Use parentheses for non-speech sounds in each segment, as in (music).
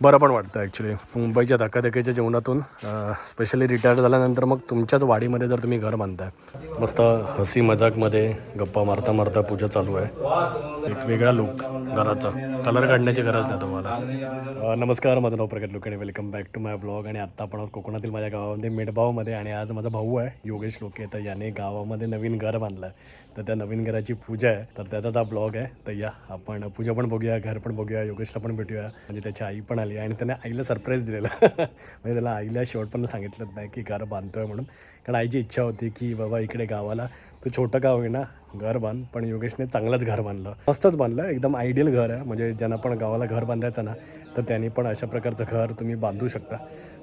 बरं पण वाटतं ॲक्च्युली मुंबईच्या धकाधकीच्या जीवनातून स्पेशली रिटायर झाल्यानंतर मग तुमच्याच वाडीमध्ये जर तुम्ही घर बांधताय मस्त हसी मजाकमध्ये गप्पा मारता मारता पूजा चालू आहे. एक वेगळा लुक घराचा. कलर काढण्याची गरज नाही तुम्हाला. नमस्कार माझं नाव प्रगत लोक आणि welcome back to my blog आणि आत्ता आपण कोकणातील माझ्या गावामध्ये मेडबावमध्ये आणि आज माझा भाऊ आहे योगेश लोके. तर याने गावामध्ये नवीन घर बांधलं आहे तर त्या नवीन घराची पूजा आहे. तर त्याचाच हा ब्लॉग आहे तर या आपण पूजा पण बघूया घर पण बघूया योगेशला पण भेटूया. म्हणजे त्याची आई पण आली आणि त्याने आईला सरप्राईज दिलेला. (laughs) म्हणजे त्याला आईला शेवटपर्यंत सांगितलंच नाही की घर बांधतोय म्हणून. कारण आईची इच्छा होती की बाबा इकडे गावाला. तू छोटं गाव आहे ना घर बांध. पण योगेशने चांगलंच घर बांधलं. मस्तच बांधलं. एकदम आयडियल घर आहे. म्हणजे ज्यांना पण गावाला घर बांधायचं ना तर त्यांनी पण अशा प्रकारचं घर तुम्ही बांधू शकता.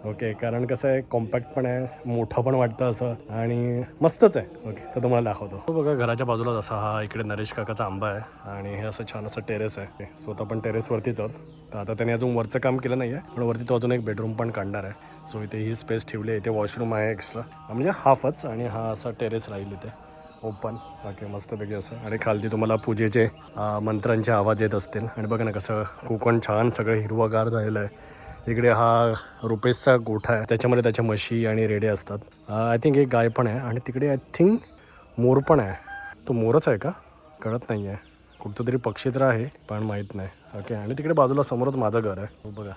ओके कारण कसं आहे कॉम्पॅक्ट पण आहे मोठं पण वाटतं असं. आणि मस्तच आहे. ओके तर तुम्हाला दाखवतो. हो बघा घराच्या बाजूलाच जसा हा इकडे नरेश काकाचा आंबा आहे. आणि हे असं छान असं टेरेस आहे. स्वतः पण टेरेसवरतीच आहोत. तर आता त्याने अजून वरचं काम केलं नाही आहे पण वरती तो अजून एक बेडरूम पण काढणार आहे. सो इथे ही स्पेस ठेवली आहे. इथे वॉशरूम आहे एक्स्ट्रा म्हणजे हाफच आणि हा असा टेरेस राहील इथे. ओपन बाकी मस्तपैकी असं. आणि खालती तुम्हाला पूजेचे मंत्रांचे आवाज येत असतील. आणि बघा ना कसं कोकण छान सगळं हिरवंगार झालेलं आहे. इकडे हा रुपेशचा गोठा आहे. त्याच्यामध्ये त्याच्या म्हशी आणि रेडे असतात. आय थिंक एक गाय पण आहे. आणि तिकडे आय थिंक मोर पण आहे. तो मोरच आहे का? कळत नाही आहे कुठचं तरी पक्षी तर आहे पण माहीत नाही. ओके आणि तिकडे बाजूला समोरच माझं घर आहे. हो बघा.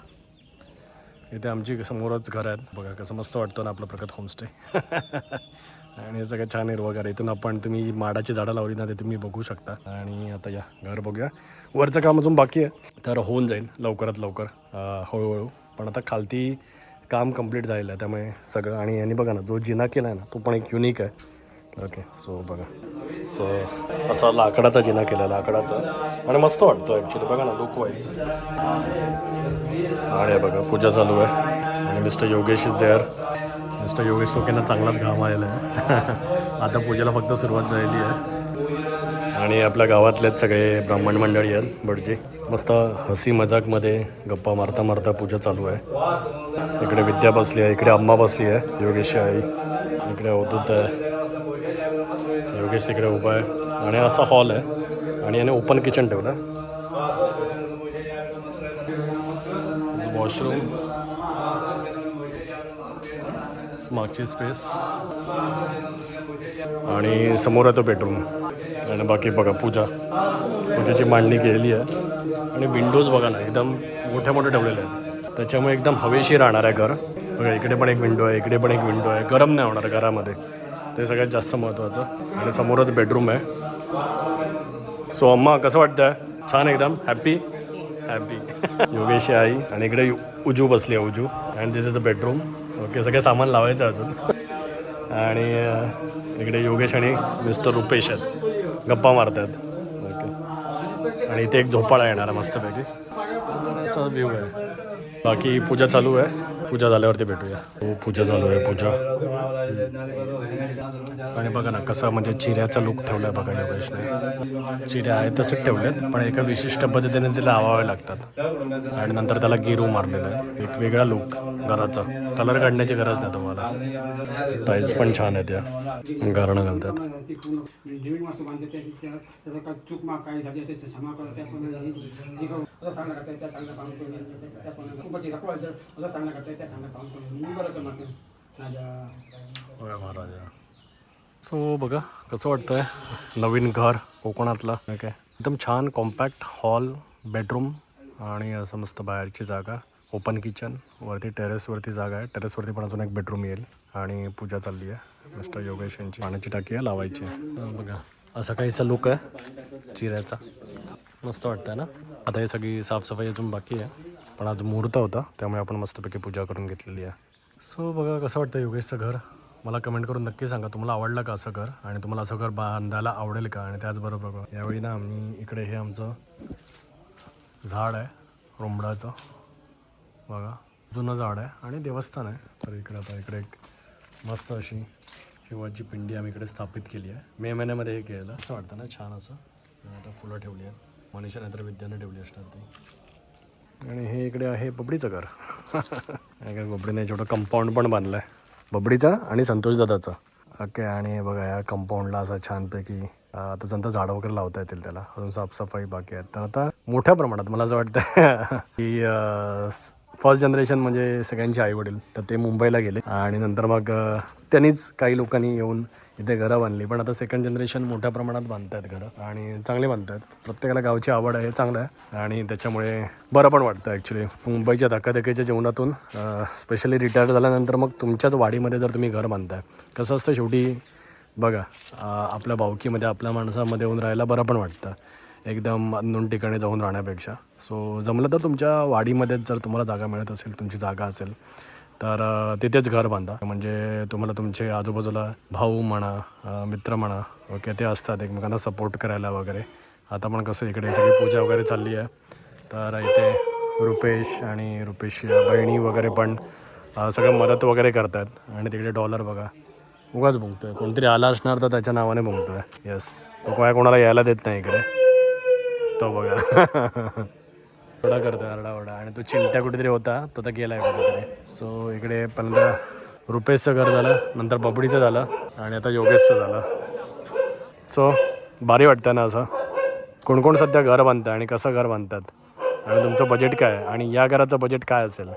इथे आमची समोरच घर आहेत. बघा कसं मस्त वाटतं ना आपलं प्रगत होमस्टे (laughs) आणि सगळं छान हिरवगार आहे. इथून आपण तुम्ही माडाची झाडं लावली ना ते तुम्ही बघू शकता. आणि आता या घर बघूया. वरचं काम अजून बाकी आहे. तर होऊन जाईल लवकरात लवकर हळूहळू. पण आता खालती काम कंप्लीट झालेलं आहे. त्यामुळे सगळं आणि यांनी बघा ना जो जिना केला आहे ना तो पण एक युनिक आहे. ओके सो बघा. सो असा लाकडाचा जिना केला लाकडाचा. आणि मस्त वाटतो ॲक्च्युली बघा ना लुक व्हायचं आणि बघा पूजा चालू आहे. आणि mister Yogesh is there mister Yogesh लोकांना चांगलाच घाम आलेला आहे. (laughs) आता पूजेला फक्त सुरुवात झालेली आहे. आणि आपल्या गावातलेच सगळे ब्राह्मण मंडळी आहेत बडजी. मस्त हसी मजाकमध्ये गप्पा मारता मारता पूजा चालू आहे. इकडे विद्या बसली आहे इकडे अम्मा बसली आहे योगेशची आई. इकडे अवधूत आहे. योगेश तिकडे उभा आहे. आणि असा हॉल आहे. आणि याने ओपन किचन ठेवलं. वॉशरूम मागची स्पेस आणि समोर आहे तो बेडरूम आणि बाकी बघा पूजा. पूजेची मांडणी केलेली आहे. आणि विंडोज बघा ना एकदम मोठे मोठे ठेवलेले आहेत. त्याच्यामुळे एकदम हवेशी राहणार आहे घर. बघा इकडे पण एक विंडो आहे इकडे पण एक विंडो आहे. गरम नाही होणार घरामध्ये. ते सगळ्यात जास्त महत्त्वाचं आणि समोरच बेडरूम आहे. सो अम्मा कसं वाटतं छान एकदम. हॅपी हॅपी योगेश आई आणि इकडे यु- उजू बसली आहे Uju. And this is a bedroom okay सगळे सामान लावायचं अजून. आणि इकडे योगेश आणि मिस्टर रुपेश आहेत. गप्पा मारतात ओके आणि इथे एक झोपाळा येणार आहे मस्तपैकी. असा व्ह्यू आहे. बाकी पूजा चालू आहे. पूजा झाल्यावरती भेटूया. हो पूजा चालू आहे पूजा. आणि बघा ना कसं म्हणजे चिऱ्याचा लुक ठेवला आहे बघा योगेशने चिऱ्या आहे तसेच ठेवलेत पण एका विशिष्ट पद्धतीने ते लावावे लागतात. आणि नंतर त्याला गिरू मारलेलं आहे. एक वेगळा लुक घराचा. कलर काढण्याची गरज नाही तुम्हाला. टाईल्स पण छान आहेत या. गारणं घालतात. असं सांगणं करता त्या काम करून असं सांगणं करता त्या काम करून मी बरं महाराजा. सो बघा कसं वाटतंय? नवीन घर कोकणातलं. नाही काय एकदम छान कॉम्पॅक्ट हॉल बेडरूम आणि असं मस्त बाहेरची जागा. ओपन किचन वरती टेरेसवरती जागा आहे. टेरेसवरती पण अजून एक बेडरूम येईल. आणि पूजा चालली आहे. मिस्टर योगेश यांची पाण्याची टाकी आहे लावायची बघा. असं काहीसा लुक आहे चिऱ्याचा. मस्त वाटतं ना? आता हे सगळी साफसफाई अजून बाकी आहे. पण आज मुहूर्त होता त्यामुळे आपण मस्तपैकी पूजा करून घेतलेली आहे. सो बघा कसं वाटतं योगेशचं घर? मला कमेंट करून नक्की सांगा तुम्हाला आवडलं का असं घर आणि तुम्हाला असं घर बांधायला आवडेल का? आणि त्याचबरोबर यावेळी ना आम्ही इकडे हे आमचं झाड आहे रोंबडाचं. बघा जुनं झाड आहे आणि देवस्थान आहे. तर इकडे आता इकडे एक मस्त अशी शिवाची पिंडी आम्ही इकडे स्थापित केली आहे. मे महिन्यामध्ये हे केलं असं वाटतं ना छान असं. आता फुलं ठेवली आहेत. मनीषा नाहीतर विद्याने ठेवली असतात ती. आणि हे इकडे आहे बबडीचं घर. (laughs) काय बबडीने छोटं कंपाऊंड पण बांधलं आहे बबडीचा आणि संतोष दादाचा. ओके आणि बघा या कंपाऊंडला असं छानपैकी आता नंतर झाडं वगैरे लावता येतील त्याला. अजून साफसफाई बाकी आहेत. तर आता मोठ्या प्रमाणात मला असं वाटतं (laughs) की फर्स्ट जनरेशन म्हणजे सगळ्यांचे आईवडील तर ते मुंबईला गेले. आणि नंतर मग त्यांनीच काही लोकांनी येऊन इथे घरं बांधली पण आता सेकंड जनरेशन मोठ्या प्रमाणात बांधतायत घरं आणि चांगले बांधतायत प्रत्येकाला गावची आवड आहे चांगलं आहे. आणि त्याच्यामुळे बरं पण वाटतं ॲक्च्युली मुंबईच्या धकाधकीच्या जीवनातून स्पेशली रिटायर झाल्यानंतर मग तुमच्याच वाडीमध्ये जर तुम्ही घर बांधताय कसं असतं शेवटी? बघा आपल्या भावकीमध्ये आपल्या माणसामध्ये येऊन राहायला बरं पण वाटतं. एकदम अननोन ठिकाणी जाऊन राहण्यापेक्षा. सो जमलं तर तुमच्या वाडीमध्येच जर तुम्हाला जागा मिळत असेल तुमची जागा असेल तर तिथेच घर बांधा. म्हणजे तुम्हाला तुमचे आजूबाजूला भाऊ म्हणा मित्र म्हणा ओके ते असतात एकमेकांना सपोर्ट करायला वगैरे. आता पण कसं इकडे सगळी पूजा वगैरे चालली आहे. तर इथे रुपेश आणि रुपेश बहिणी वगैरे पण सगळं मदत वगैरे करतात. आणि तिकडे डॉलर बघा. उगाच भुंकतोय. कोणतरी आला असणार तर त्याच्या नावाने भुंकतोय. येस तो काय कोणाला यायला देत नाही इकडे. तो बघा. (laughs) ओरडा करतो आरडाओरडा आणि तो चिंट्या कुठेतरी होता तो तर गेलाय कुठेतरी. सो इकडे पहिल्यांदा रुपेशचं घर झालं नंतर बबडीचं झालं आणि आता योगेशचं झालं. सो भारी वाटतं ना असं? कोण कोण सध्या घर बांधतं आणि कसं घर बांधतात? आणि तुमचं बजेट काय आहे? आणि या घराचं बजेट काय असेल?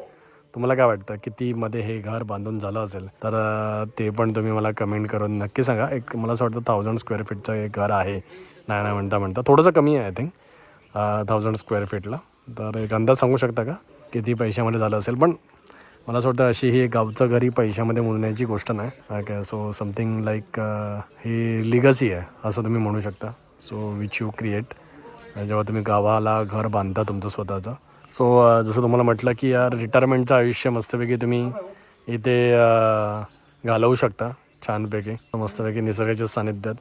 तुम्हाला काय वाटतं? कितीमध्ये हे घर बांधून झालं असेल? तर ते पण तुम्ही मला कमेंट करून नक्की सांगा. एक मला असं वाटतं थाउजंड स्क्वेअर फीटचं एक घर आहे. नाही नाही म्हणता म्हणता. थोडंसं कमी आहे आय थिंक थाउजंड स्क्वेअर फीटला तर एक अंदाज सांगू शकता का? किती पैशामध्ये झालं असेल? पण मला असं वाटतं अशी ही गावचं घरी पैशामध्ये मोजण्याची गोष्ट नाही. ओके सो समथिंग लाईक ही लिगसी आहे असं तुम्ही म्हणू शकता. सो विच यू क्रिएट जेव्हा तुम्ही गावाला घर बांधता तुमचं स्वतःचं. सो uh, जसं तुम्हाला म्हटलं की यार रिटायरमेंटचं आयुष्य मस्तपैकी तुम्ही इथे uh, घालवू शकता छानपैकी. मस्तपैकी निसर्गाच्या सानिध्यात.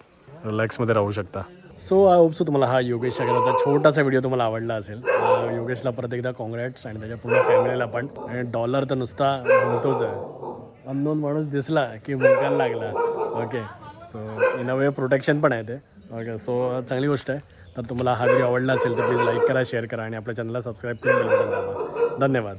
रिलॅक्समध्ये राहू शकता. सो आय होप सो तुम्हाला हा योगेश अगरचा छोटासा व्हिडिओ तुम्हाला आवडला असेल. योगेशला परत एकदा कॉंग्रॅट्स आणि त्याच्या पूर्ण फॅमिलीला पण. आणि डॉलर तर नुसता म्हणतोच आहे. अननोन माणूस दिसला की मुलगायला लागला. Okay so in a way protection पण आहे ते. ओके सो चांगली गोष्ट आहे. तर तुम्हाला हा व्हिडिओ आवडला असेल तर प्लीज लाईक करा शेअर करा आणि आपल्या चॅनलला सबस्क्राईब करून धन्यवाद.